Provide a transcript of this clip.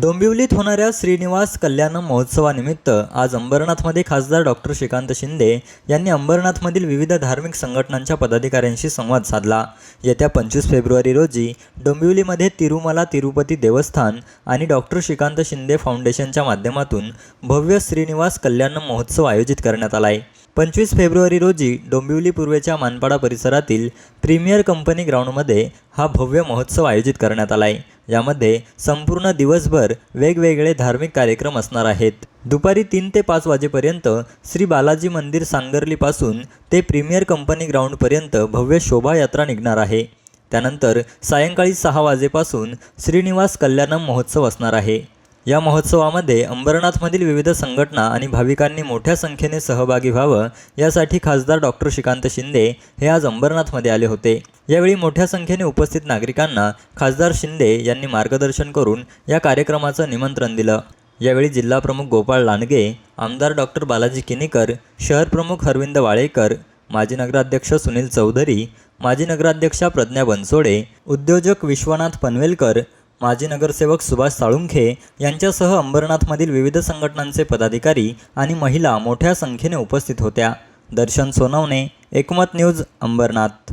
डोंबिवलीत होणाऱ्या श्रीनिवास कल्याण महोत्सवानिमित्त आज अंबरनाथमध्ये खासदार डॉक्टर श्रीकांत शिंदे यांनी अंबरनाथमधील विविध धार्मिक संघटनांच्या पदाधिकाऱ्यांशी संवाद साधला. येत्या पंचवीस फेब्रुवारी रोजी डोंबिवलीमध्ये तिरुमला तिरुपती देवस्थान आणि डॉक्टर श्रीकांत शिंदे फाउंडेशनच्या माध्यमातून भव्य श्रीनिवास कल्याण महोत्सव आयोजित करण्यात आला आहे पंचवीस फेब्रुवारी रोजी डोंबिवली पूर्वेच्या मानपाडा परिसरातील प्रीमियर कंपनी ग्राउंडमध्ये हा भव्य महोत्सव आयोजित करण्यात आला आहे यामध्ये संपूर्ण दिवसभर वेगवेगळे धार्मिक कार्यक्रम असणार आहेत. दुपारी तीन ते पाच वाजेपर्यंत श्री बालाजी मंदिर सांगर्लीपासून ते प्रीमियर कंपनी ग्राउंडपर्यंत भव्य शोभायात्रा निघणार आहे. त्यानंतर सायंकाळी सहा वाजेपासून श्रीनिवास कल्याणम महोत्सव असणार आहे. या महोत्सवामध्ये अंबरनाथमधील विविध संघटना आणि भाविकांनी मोठ्या संख्येने सहभागी व्हावं यासाठी खासदार डॉक्टर श्रीकांत शिंदे हे आज अंबरनाथमध्ये आले होते. यावेळी मोठ्या संख्येने उपस्थित नागरिकांना खासदार शिंदे यांनी मार्गदर्शन करून या कार्यक्रमाचं निमंत्रण दिलं. यावेळी जिल्हाप्रमुख गोपाळ लांडगे आमदार डॉक्टर बालाजी किनीकर शहर प्रमुख हरविंद वाळेकर माजी नगराध्यक्ष सुनील चौधरी माजी नगराध्यक्षा प्रज्ञा बनसोडे उद्योजक विश्वनाथ पनवेलकर माजी नगरसेवक सुभाष साळुंखे यांच्यासह अंबरनाथमधील विविध संघटनांचे पदाधिकारी आणि महिला मोठ्या संख्येने उपस्थित होत्या. दर्शन सोनवणे एकमत न्यूज अंबरनाथ.